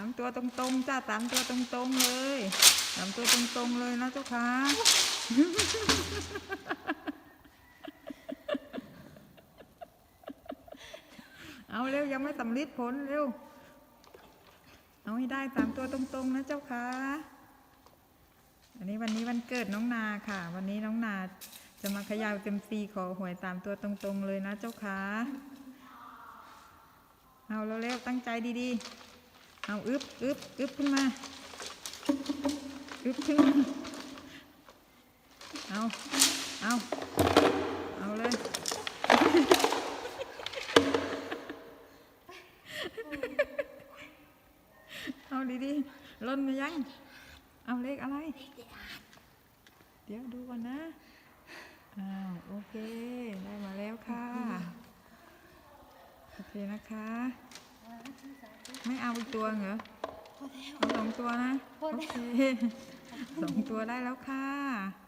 ามตัวตรงๆจ้าสามตัวตรงๆเลยสามตัวตรงๆเลยนะเจ้าค่ะเอาเร็วยังไม่สำลิดผลเร็ว เอาให้ได้สามตัวตรงๆนะเจ้าค่ะอันนี้วันนี้วันเกิดน้องนาค่ะ วันนี้น้องนาจะมาขยาวเต็มซีขอหวยตามตัวตรงๆเลยนะเจ้าค่ะ เอาเร็วๆตั้งใจดีๆ เอาอึบอึบอึบขึ้นมาอึบขึ้นมาเอาเอาเอาเลยเอาดีๆล่นมายัง เอาเลขอะไร เดี๋ยวดูก่อนนะอ้าวโอเค ได้มาแล้วค่ะ โอเคนะคะ ไม่เอาอีกตัวเหรอพอแล้วเอาสองตัวนะพอโอแล้วเคสองตัวได้แล้วค่ะ